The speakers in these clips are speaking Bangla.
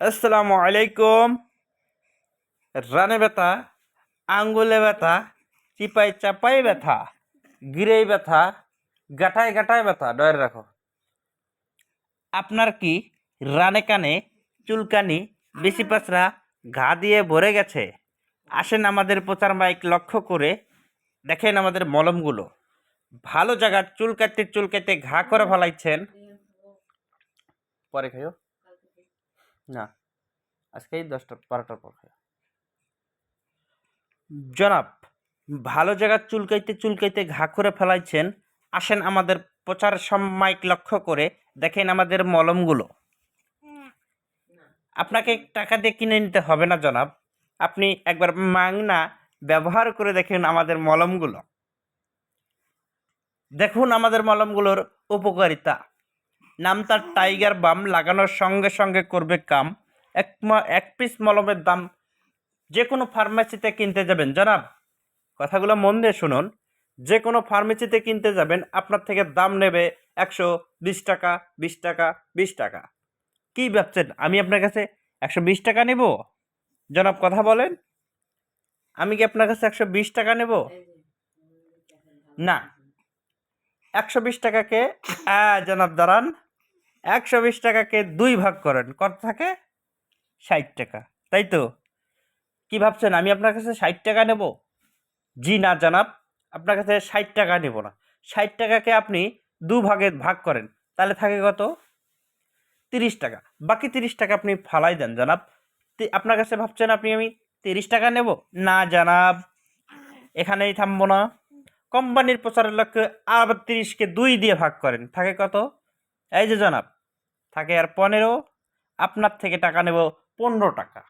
আসসালামু আলাইকুম। রানে ব্যথা, আঙ্গুলে ব্যথা চিপাই চাপাই ব্যথা, গিরেই ব্যথা, গাঠায় গাঠায় ব্যথা ডয়ের রাখো। আপনার কি রানে কানে, চুলকানি, বেশি পাঁচরা ঘা দিয়ে ভরে গেছে? আসেন আমাদের প্রচার মাইক লক্ষ্য করে দেখেন আমাদের মলমগুলো। ভালো জায়গার চুল কাটতে চুল কাটতে ঘা করে ফেলাইছেন। পরে খাইও। না, আজকেই দশটা, বারোটার পর জনাব, ভালো জায়গার চুলকাইতে চুলকাইতে ঘা করে ফেলাইছেন। আসেন আমাদের প্রচার মাইক লক্ষ্য করে দেখেন আমাদের মলমগুলো। আপনাকে টাকা দিয়ে কিনে নিতে হবে না, জনাব। আপনি একবার মাংনা ব্যবহার করে দেখেন আমাদের মলমগুলো। দেখুন আমাদের মলমগুলোর উপকারিতা। নাম তার টাইগার বাম লাগানোর সঙ্গে সঙ্গে করবে কাম। এক এক পিস মলমের দাম যে কোনো ফার্মেসিতে কিনতে যাবেন। জনাব, কথাগুলো মন দিয়ে শুনুন। যে কোনো ফার্মেসিতে কিনতে যাবেন, আপনার থেকে দাম নেবে একশো বিশ টাকা বিশ টাকা বিশ টাকা। কী ভাবছেন? আমি আপনার কাছে একশো বিশ টাকা নেব? জনাব, কথা বলেন। আমি কি আপনার কাছে একশো বিশ টাকা নেব? না। একশো বিশ টাকাকে জনাব দাঁড়ান। একশো বিশ টাকাকে দুই ভাগ করেন। কত থাকে? ষাট টাকা। তাই তো? কি ভাবছেন, আমি আপনার কাছে ষাট টাকা নেব? জি না জানাব, আপনার কাছে ষাট টাকা নেব না। ষাট টাকাকে আপনি দু ভাগে ভাগ করেন, তাহলে থাকে কত? তিরিশ টাকা। বাকি তিরিশ টাকা আপনি ফালাই দেন জানাব। আপনার কাছে ভাবছেন আপনি আমি তিরিশ টাকা নেব? না জানাব। এখানেই থামবো না। কোম্পানির প্রচারের লক্ষ্যে আবার তিরিশকে দুই দিয়ে ভাগ করেন। থাকে কত? এই যে জনাব থাকে আর পনেরো আপনার থেকে টাকা নেব পনেরো টাকা।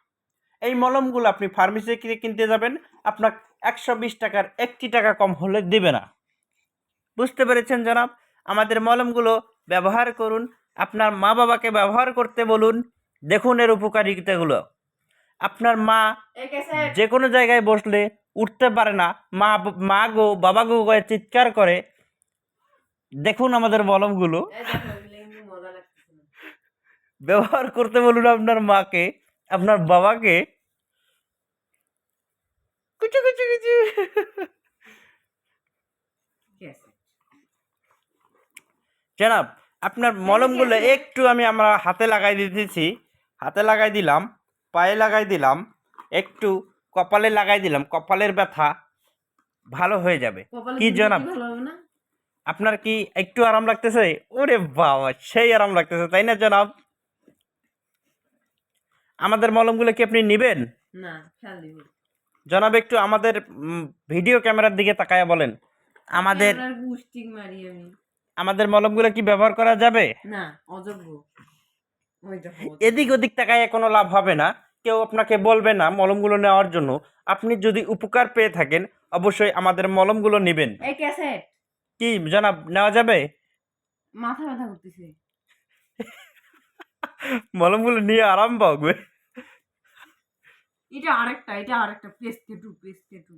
এই মলমগুলো আপনি ফার্মেসি কিনে কিনতে যাবেন আপনার একশো বিশ টাকার একটি টাকা কম হলে দেবে না। বুঝতে পেরেছেন জনাব? আমাদের মলমগুলো ব্যবহার করুন আপনার মা বাবাকে ব্যবহার করতে বলুন দেখুন এর উপকারিতাগুলো। আপনার মা যে কোনো জায়গায় বসলে উঠতে পারে না মা মা গো বাবা গো করে চিৎকার করে। দেখুন আমাদের মলমগুলো। ব্যবহার করতে বলুন আপনার মাকে আপনার বাবাকে। কুচু কুচু কুচু। জনাব আপনার মলমগুলো একটু আমি আমরা হাতে লাগাই দিতেছি হাতে লাগাই দিলাম পায়ে লাগাই দিলাম একটু কপালে লাগাই দিলাম কপালের ব্যথা ভালো হয়ে যাবে। কি জনাব? আপনার কি একটু আরাম লাগতেছে? ওরে বাবা সেই আরাম লাগতেছে তাই না জনাব? আমাদের মলমগুলো কি আপনি নেবেন? না জনাব একটু আমাদের ভিডিও ক্যামেরার দিকে তাকায় বলেন। আমাদের ক্যামেরার মারি আমি। আমাদের মলমগুলো কি ব্যবহার করা যাবে? না অযোগ্য। এদিক ওদিক তাকায় কোনো লাভ হবে না। কেউ আপনাকে বলবে না মলমগুলো নেওয়ার জন্য। আপনি যদি উপকার পেয়ে থাকেন অবশ্যই আমাদের মলমগুলো নেবেন। কি জনাব নেওয়া যাবে? মাথা ব্যথা করতেছে। মলমগুলো নিয়ে আরাম পাবে এটা আরেকটা এটা আরেকটা পেস্টে টু পেস্টে টু